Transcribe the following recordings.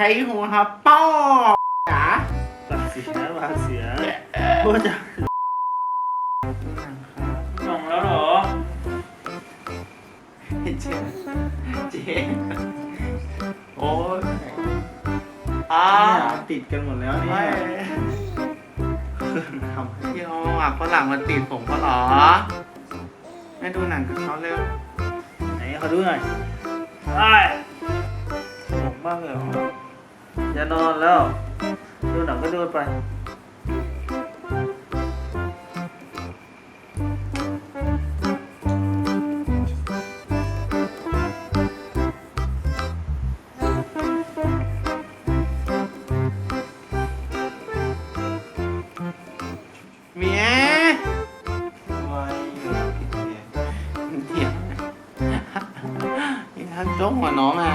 รหัวครับป้อจ๋าปากเสียปากเสียโคตรจะส่งแล้วเหรอ เจ๊เจ๊โอ้ยอ่าเนี่ยติดกันหมดแล้วเนี่ไม่ยทำให้พี่เอาหมากฝรั่งมาติดผมก็เหรอ ไม่ดูหนังกับเขาเร็วไหนเขาดูหน่อยไปสนุกมากเลยเหรอ อย่านอนแล้ว ดูหนังก็ดูไปเมียไว้อยู่ผิดเสียงเถียงนี่ท่านจ้องหัวน้องอะ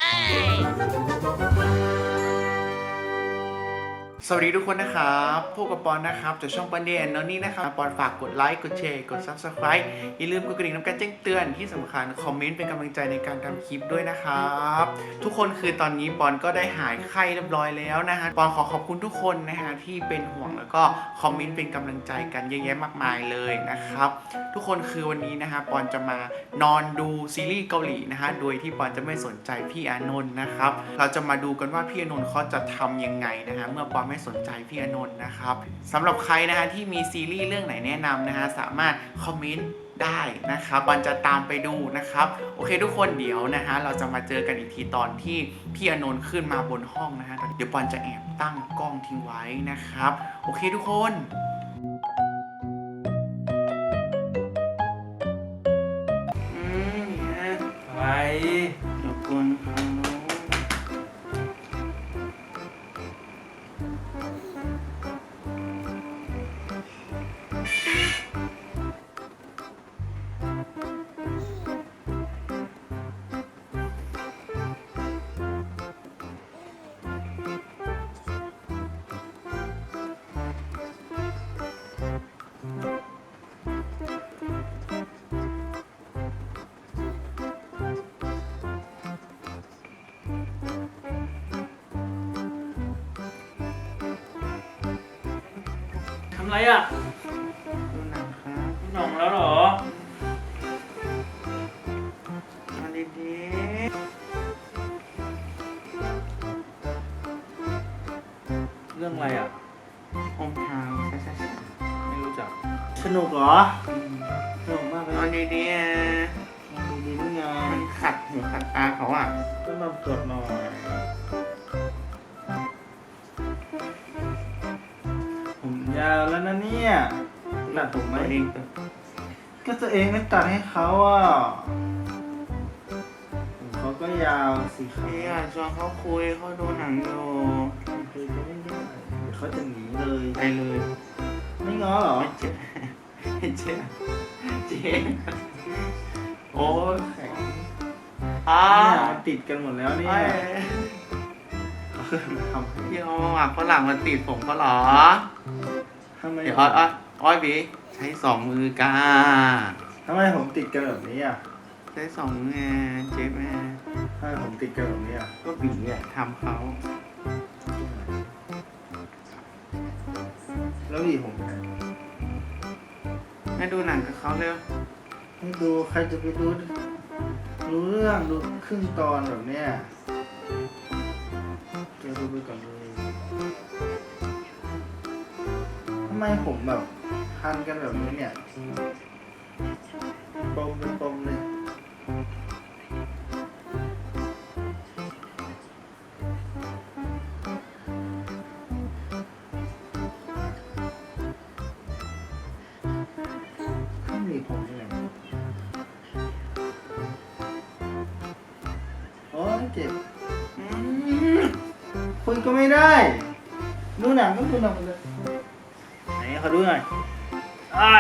สวัสดีทุกคนนะครับพวกกับปอนนะครับจากช่องปอนเดนแล้วนี่นะครับปอนฝากกดไลค์กดแชร์กด Subscribe อย่าลืมกดกระดิ่งน้ำการแจ้งเตือนที่สำคัญคอมเมนต์เป็นกำลังใจในการทำคลิปด้วยนะครับทุกคนคือตอนนี้ปอนก็ได้หายไข้เรียบร้อยแล้วนะฮะปอนขอขอบคุณทุกคนนะฮะที่เป็นห่วงแล้วก็คอมเมนต์เป็นกำลังใจกันเยอะแยะมากมายเลยนะครับทุกคนคือวันนี้นะฮะปอนจะมานอนดูซีรีส์เกาหลีนะฮะโดยที่ปอนจะไม่สนใจพี่อานนท์นะครับเราจะมาดูกันว่าพี่อานนท์เขาจะทำยังไงนะฮะเมื่อปอนไม่สนใจพี่อานนท์นะครับสำหรับใครนะฮะที่มีซีรีส์เรื่องไหนแนะนำนะฮะสามารถคอมเมนต์ได้นะครับปอนจะตามไปดูนะครับ โอเคทุกคนเดี๋ยวนะฮะเราจะมาเจอกันอีกทีตอนที่พี่อานนท์ขึ้นมาบนห้องนะฮะเดี๋ยวปอนจะแอบตั้งกล้องทิ้งไว้นะครับ โอเคทุกคนอืมเนี่ยไป ทำไรอะดูหนังครับส่งแล้วเหรอมาดีเรื่องอะไรอะๆอมทางใช่ใช่ใช่ไม่รู้จัก สนุกเหรอสนุกมากเลยนอนดีๆอะดีๆนี่ไงมันขัดหูขัดตาเขาอะ ก็นอนกดหน่อย ยาวแล้วนะเนี่ยตัดผมไหมตัวเองตัวก็ตัวเองไม่ตัดให้เขาอะผมเขาก็ยาวสิครับพี่อะชวนเขาคุยเขาดูหนังอยู่คุยกันไม่ได้เดี๋ยวเขาจะหนีเลยไปเลยไม่ง้อเหรอไม่เจ็บไม่เจ็บเจ็บโอ้ยแข็งอ่าเนี่ยมันติดกันหมดแล้วเนี่ยไม่ทำให้พี่เอาหมากฝรั่งมาติดผมก็เหรอ ทำไมเดี๋ยวอ้อยอ้อยอ้อยบีใช้สองมือกาทำไมผมติดกันแบบนี้อะใช้สองมือไงเจ็บแม่ทำไมผมติดกันแบบนี้อะก็บีอะทำเขาแล้วดีผมไปไหนไม่ดูหนังกับเขาเร็วให้ดูใครจะไปดูรู้เรื่องดูครึ่งตอนแบบเนี้ยจะดูไปก่อนเลยทำไมผมแบบทันกันแบบนี้เนี่ยปมเป็นปมเลยข้างหนีผมยังไงโอ้ยเจ็บคุยก็ไม่ได้ ดูหนังก็ดูหนังไปเลย ไหนเขาดูหน่อยไอ้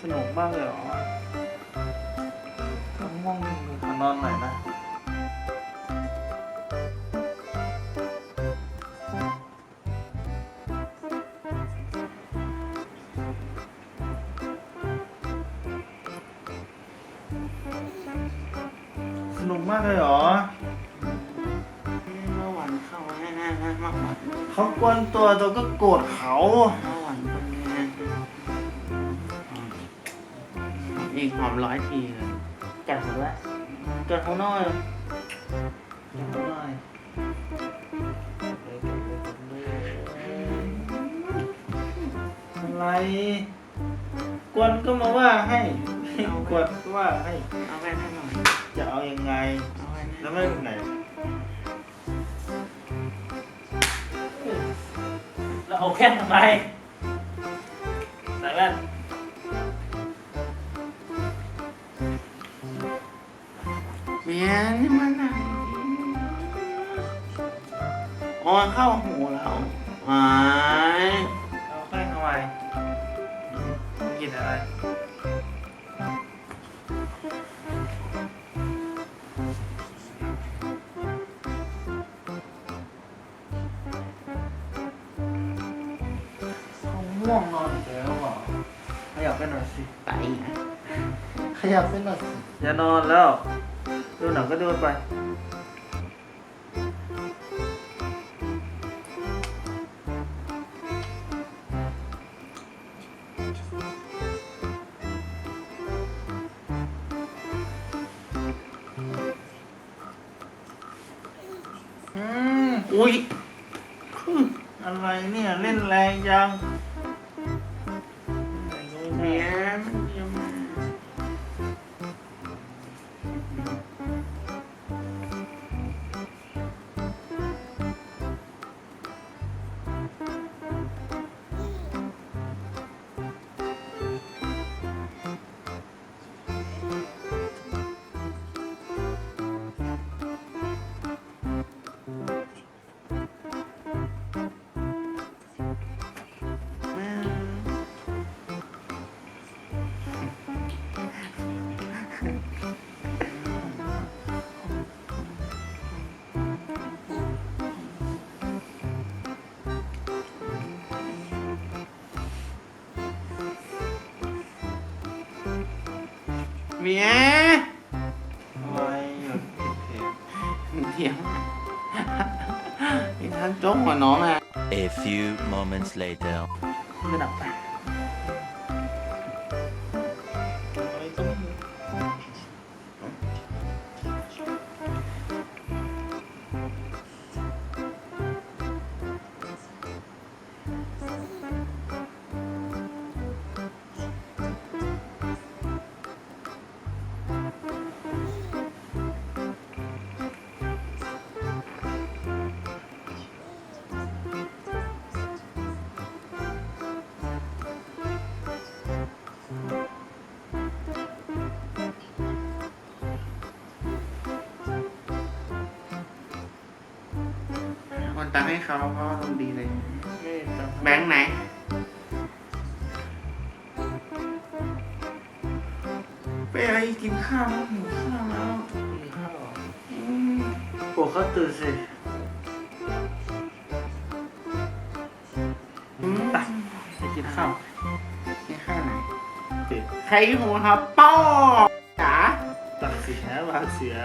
สนุกมากเลยเหรอต้องง่วงขอนอนหน่อยนะสนุกมากเลยเหรอเมื่อวันไข้ เข้าให้นะนะมาหวานเขากวนตัวตัวก็โกรธเขามาหวานคนนี้อีกหอมร้อยทีเลยจัดหัวละจัดหัวหน่อยจัดหัวหน่อยอะไรกวนก็มาว่าให้กวนก็ว่าให้ เอาไปให้หน่อยจะเอายังไง เอาไปให้แล้วไม่เป็นไหน เอาแค่ทำไมใส่แว่นเมียนี่มันหนังโอ้ยเข้าหูแล้วหายเอาแค่ทำไมกินอะไร สิไปนะขยับไปหน่อยสิอย่านอนแล้ว ดูหนังก็ดูไป อืมอุ้ยอะไรเนี่ย เล่นแรงจังเมียมัน เมียอะไรอะเผ็ดเถียงนี่ท่านจ้องหัวน้องอะ A few moments later. ๆระดับไปอ นตังให้เขาเพราะว่าลงดีเลย ไม่ต้องแบงค์ไหน ไปอะไรกินข้าวหิวข้าวแล้วกินข้าวเหรออืมปลุกเขาตื่นสิอืมไปไปกินข้าวกินข้าวไหนติดใครหัวครับป้อจ๋าตัดเสียวางเสีย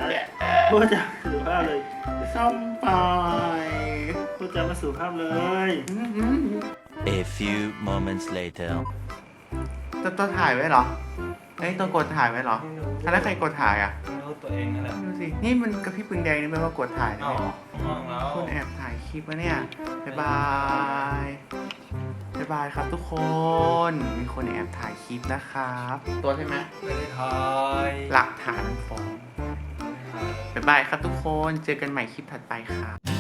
พูดจาสุภาพเลย ส้มปล่อยพูดจามาสุภาพเลยอืมอืม A few moments later. ตัวตัวถ่ายไว้เหรอเอ้ยตัวกดถ่ายไว้เหรอถ้าแล้วใครกดถ่ายอะไม่รู้ตัวเองนั่นแหละดูสิ นี่มันกระพริบปืนแดงนี่แปลว่ากดถ่ายนะอ๋อเนี่ยง่วงแล้วคุณแอบถ่ายคลิปวะเนี่ยบ๊ายบายบ๊ายบายครับทุกคน มีคนแอบถ่ายคลิปนะครับ ตัวใช่ไหมไม่ได้ทาย หลักฐานฟ้อง บ๊ายบายครับทุกคน เจอกันใหม่คลิปถัดไปครั